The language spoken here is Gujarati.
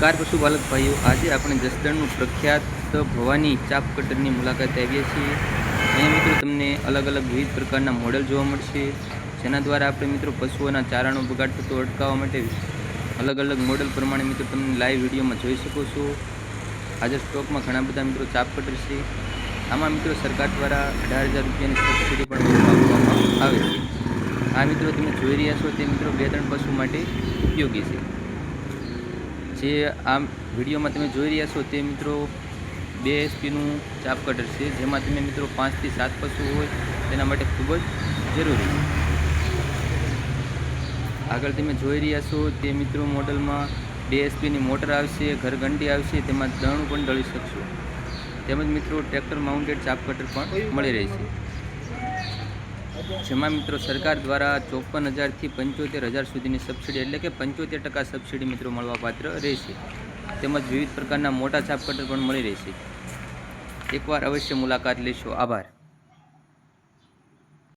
નમસ્કાર પશુપાલક ભાઈઓ આજે આપણે જસદણનું પ્રખ્યાત ભવાની ચાપ કટરની મુલાકાતે આવીએ છીએ. અહીંયા મિત્રો, તમને અલગ અલગ વિવિધ પ્રકારના મોડેલ જોવા મળશે. જેના દ્વારા આપણે મિત્રો પશુઓના ચારાનો બગાડ થતો અટકાવવા માટે અલગ અલગ મોડેલ પ્રમાણે મિત્રો તમને લાઈવ વિડીયોમાં જોઈ શકો છો. હાજર સ્ટોકમાં ઘણા બધા મિત્રો ચાપ કટર છે આમાં મિત્રો સરકાર દ્વારા અઢાર હજાર રૂપિયાની સબસિડી પણ આપવામાં આવે છે. આ મિત્રો તમે જોઈ રહ્યા છો તે મિત્રો બે ત્રણ પશુ માટે ઉપયોગી છે. જે આ વિડીયોમાં તમે જોઈ રહ્યા છો તે મિત્રો બે એસપીનું ચાપ કટર છે, જેમાં તમે મિત્રો પાંચથી સાત પશુ હોય તેના માટે ખૂબ જ જરૂરી છે. આગળ તમે જોઈ રહ્યા છો તે મિત્રો મોડલમાં બે એસપીની મોટર આવશે ઘરઘંટી આવશે, તેમાં દણું પણ દળી શકશો. તેમજ મિત્રો ટ્રેક્ટર માઉન્ટેડ ચાપ કટર પણ મળી રહેશે જેમાં મિત્રો સરકાર દ્વારા ચોપન હજારથી પંચોતેર હજાર સુધીની સબસિડી એટલે કે પંચોતેર ટકા સબસિડી મિત્રો મળવાપાત્ર રહેશે. તેમજ વિવિધ પ્રકારના મોટા છાપ કટર પણ મળી રહેશે. એકવાર અવશ્ય મુલાકાત લેશો આભાર.